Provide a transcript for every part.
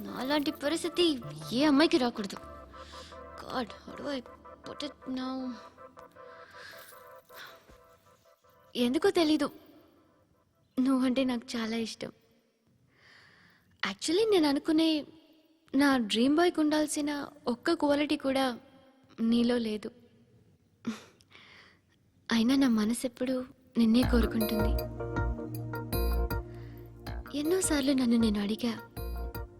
నాలాంటి పరిస్థితి ఏ అమ్మాయికి రాకూడదు. God I put it now. ఎందుకో తెలీదు. నువ్వంటే నాకు చాలా ఇష్టం. యాక్చువల్లీ నేను అనుకునే నా డ్రీమ్ బాయ్కి ఉండాల్సిన ఒక్క క్వాలిటీ కూడా నీలో లేదు. అయినా నా మనసు ఎప్పుడు నిన్నే కోరుకుంటుంది. ఎన్నోసార్లు నన్ను నేను అడిగా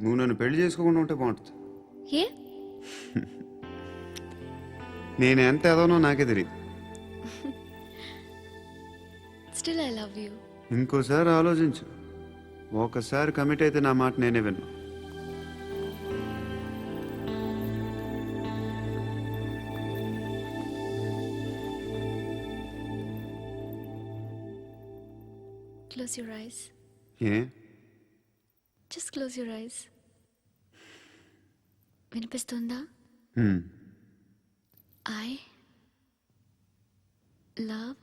నువ్వు నన్ను పెళ్ళి చేసుకోకుండా ఉంటే బాగుంటుంది. ఏ? నేను ఎంత ఎదవనో నాకే తెలియదు స్టిల్ ఐ లవ్ యూ ఇంకోసారి ఆలోచించు. ఒకసారి కమిట్ అయితే నా మాట నేనే విన్నా. క్లోజ్ యువర్ ఐస్ ఏ? జస్ట్ క్లోజ్ యువర్ ఐస్ వినిపిస్తుందా. I love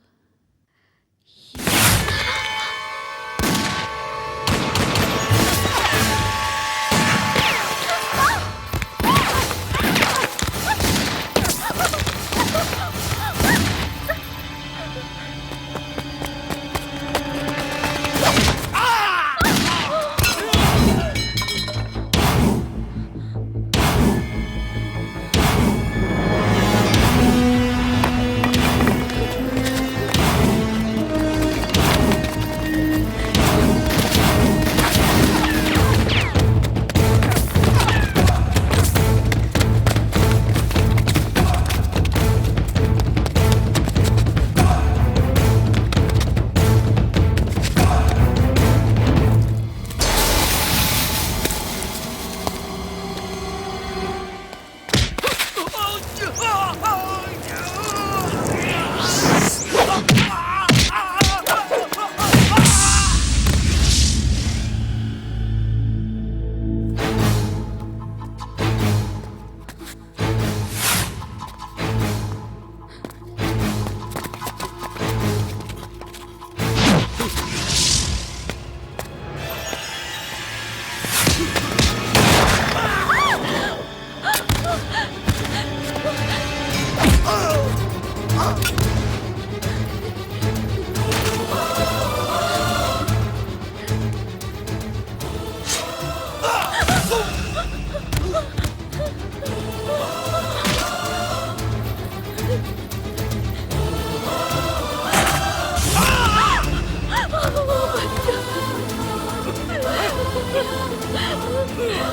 Yeah.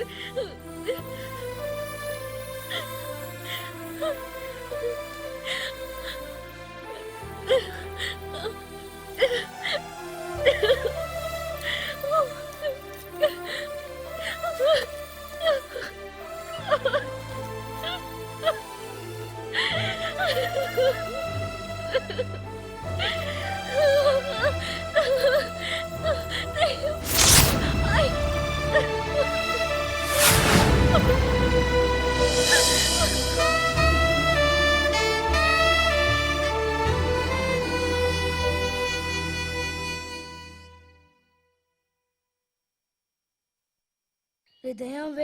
హృదయం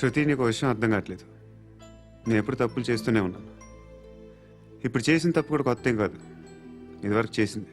శృతి నీకు విషయం అర్థం కావట్లేదు. నేను ఎప్పుడు తప్పులు చేస్తూనే ఉన్నాను. ఇప్పుడు చేసిన తప్పు కూడా కొత్త ఏం కాదు. ఇదివరకు చేసింది.